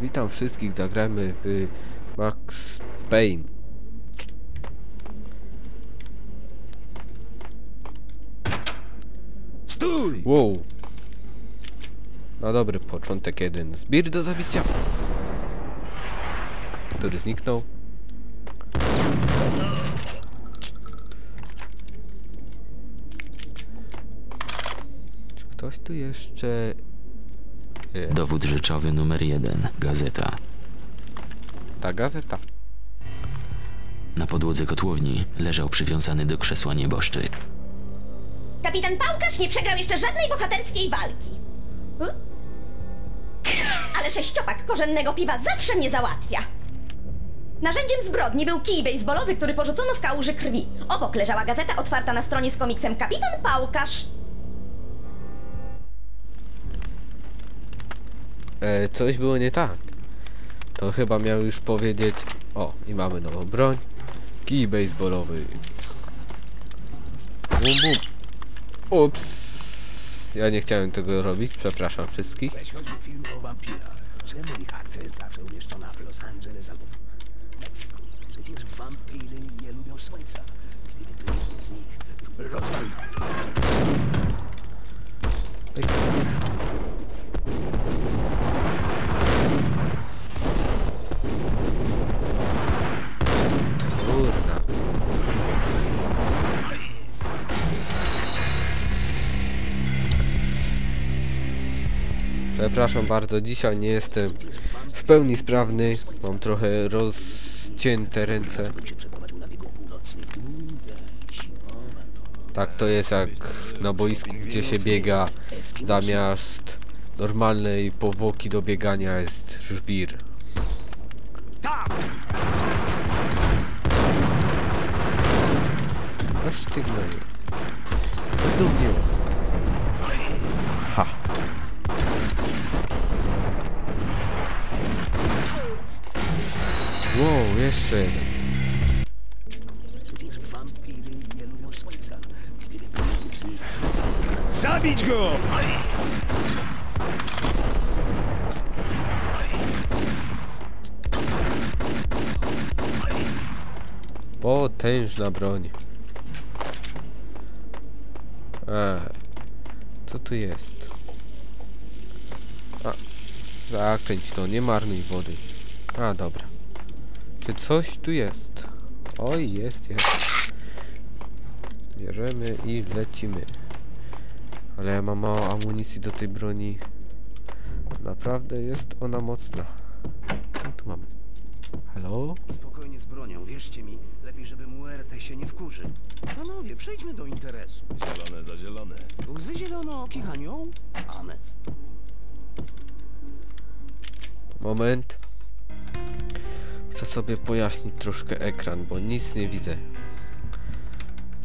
witam wszystkich, zagrajmy w Max Payne. Stój! Wow. Na dobry początek jeden zbir do zabicia. Który zniknął. Czy ktoś tu jeszcze... Dowód rzeczowy numer jeden. Gazeta. Ta gazeta. Na podłodze kotłowni leżał przywiązany do krzesła nieboszczyk. Kapitan Pałkarz nie przegrał jeszcze żadnej bohaterskiej walki. Hmm? Ale sześciopak korzennego piwa zawsze mnie załatwia. Narzędziem zbrodni był kij baseballowy, który porzucono w kałuży krwi. Obok leżała gazeta otwarta na stronie z komiksem Kapitan Pałkarz. E, coś było nie tak. To chyba miał już powiedzieć... O, i mamy nową broń. Kij baseballowy. Bum bum. Ups. Ja nie chciałem tego robić, przepraszam wszystkich. Weź film o wampirach. Czemu ich akcja jest zawsze umieszczona w Los Angeles albo w Meksyku? Przecież wampiry nie lubią słońca. Gdyby jeden z nich rozwalił. Przepraszam bardzo, dzisiaj nie jestem w pełni sprawny. Mam trochę rozcięte ręce. Tak to jest jak na boisku, gdzie się biega zamiast normalnej powłoki do biegania jest żwir. Aż ty gnoju. Mnie. Ha. Wow, jeszcze jeden. Przecież wampiry nie lubią słońca. Gdyby to jeden z nich Zabić go! Potężna broń. Eee, co tu jest? A, zakręć to, nie marnuj wody. A, dobra. Czy coś tu jest? Oj, jest, jest. Bierzemy i lecimy. Ale ja mam mało amunicji do tej broni. Naprawdę jest ona mocna. Co tu mamy? Halo? Spokojnie z bronią, wierzcie mi, lepiej żeby Muerte się nie wkurzy. Panowie, przejdźmy do interesu. Zielone za zielone. Łzy zielonooki anioł? Amen. Moment. Muszę sobie pojaśnić troszkę ekran, bo nic nie widzę.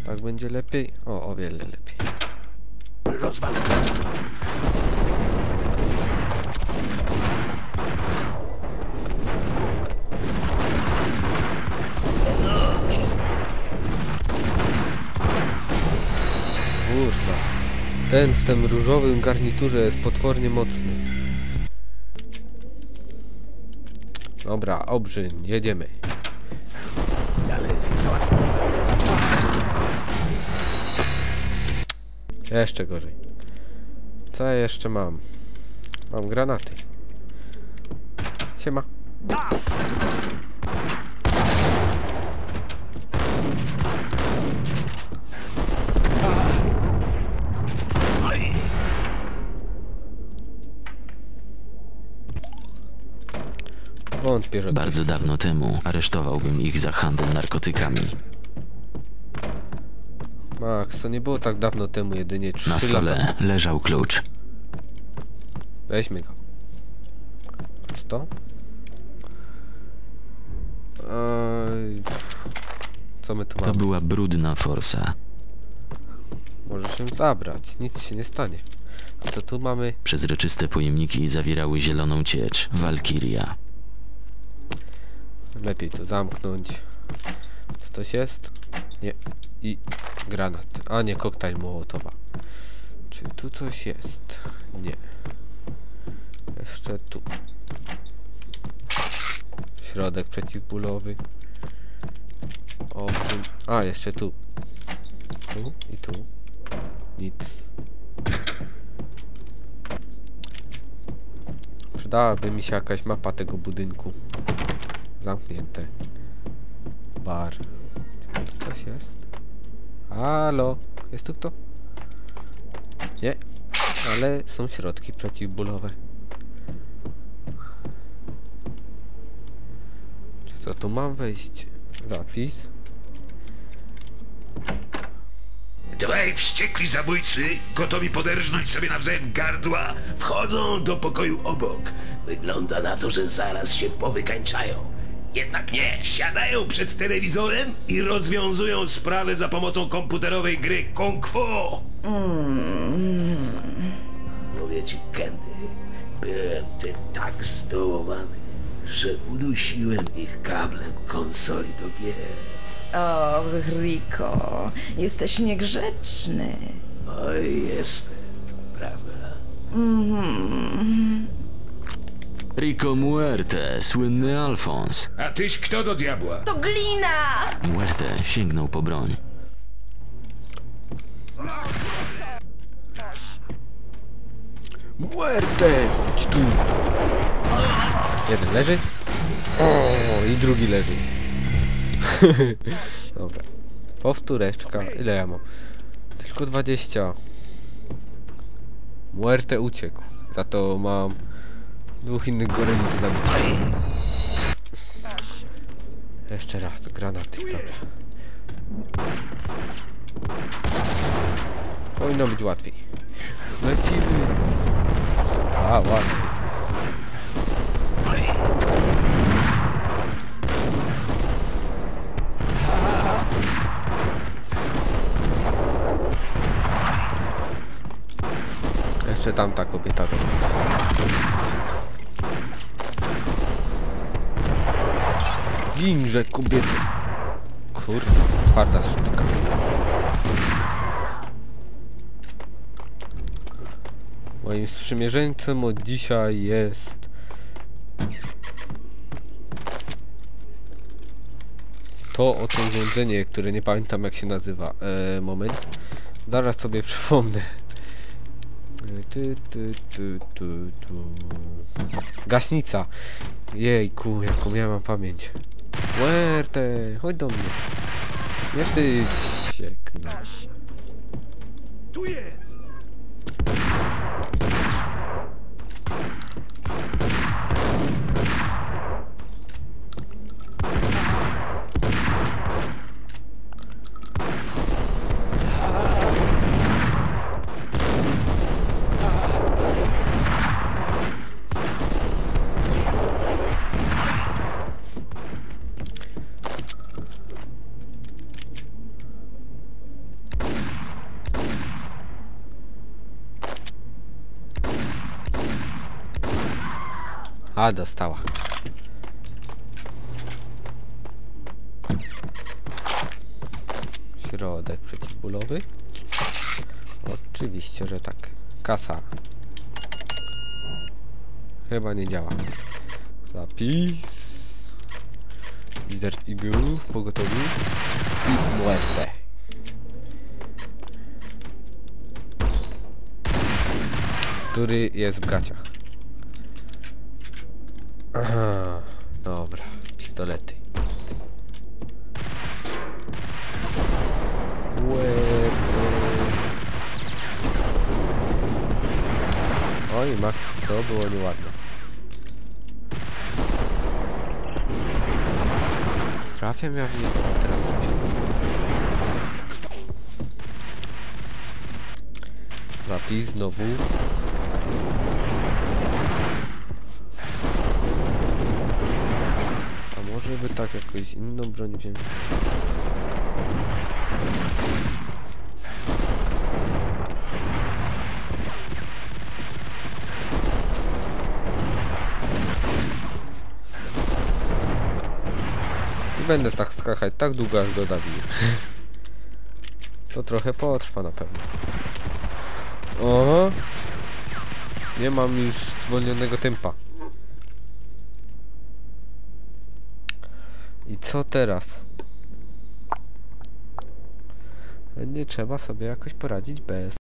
Tak będzie lepiej? O, o wiele lepiej. Kurwa. Ten w tym różowym garniturze jest potwornie mocny. Dobra, obrzyn, jedziemy. Dalej. Jeszcze gorzej. Co ja jeszcze mam? Mam granaty. Siema. Bardzo dawno temu aresztowałbym ich za handel narkotykami. Max, to nie było tak dawno temu, jedynie 3 Na lata. stole leżał klucz. Weźmy go. Co to? Ej, Co my tu To mamy? była brudna forsa. Możesz ją zabrać, nic się nie stanie. A co tu mamy? Przezroczyste pojemniki zawierały zieloną ciecz. Walkiria. Lepiej to zamknąć. Co coś jest? Nie. I granat. A nie, koktajl Mołotowa. Czy tu coś jest? Nie. Jeszcze tu. Środek przeciwbólowy. O. A, jeszcze tu. Tu i tu. Nic. Przydałaby mi się jakaś mapa tego budynku. Zamknięte. Bar. Tu coś jest? Halo? Jest tu kto? Nie. Ale są środki przeciwbólowe. Czy to tu mam wejść? Zapis. Dwaj wściekli zabójcy, gotowi poderżnąć sobie nawzajem gardła, wchodzą do pokoju obok. Wygląda na to, że zaraz się powykańczają. Jednak nie, siadają przed telewizorem i rozwiązują sprawę za pomocą komputerowej gry Kung Fu. Mówię ci, Kenny, byłem tym tak zdołowany, że udusiłem ich kablem konsoli do gier. Och, Rico, jesteś niegrzeczny. Oj, jestem, prawda? Rico Muerte, słynny Alfons. A tyś kto do diabła? To glina! Muerte sięgnął po broń. Muerte! Chodź tu! Jeden leży. O, i drugi leży. Dobra. Powtóreczka. Ile ja mam? Tylko 20. Muerte uciekł. Za to mam dwóch innych goryli do zabicia. Jeszcze raz, granaty, dobra. Powinno być łatwiej. Lecimy. A, łatwiej. Jeszcze tamta kobieta została. Ginże kobiety. Kurde, twarda sztuka. Moim sprzymierzeńcem od dzisiaj jest... To oto urządzenie, które nie pamiętam jak się nazywa. E, moment. Zaraz sobie przypomnę. Ty, ty, ty. Gaśnica. Jejku, jaką ja mam pamięć. Muerte, chodź do mnie. Nie wstydź się. Tu jest! A, dostała. Środek przeciwbólowy. Oczywiście, że tak. Kasa. Chyba nie działa. Zapis. Desert Eagle w pogotowiu. I muerte. Który jest w gaciach. Aha, dobra, pistolety. Muerte. Oj, Max, to było nieładne. Trafiam ja w niego, teraz trafiam. Znowu. A może tak jakąś inną broń wziąć? Będę tak skakać tak długo aż go zabiję. To trochę potrwa na pewno. Oho. Nie mam już zwolnionego tempa. I co teraz? Nie trzeba sobie jakoś poradzić bez.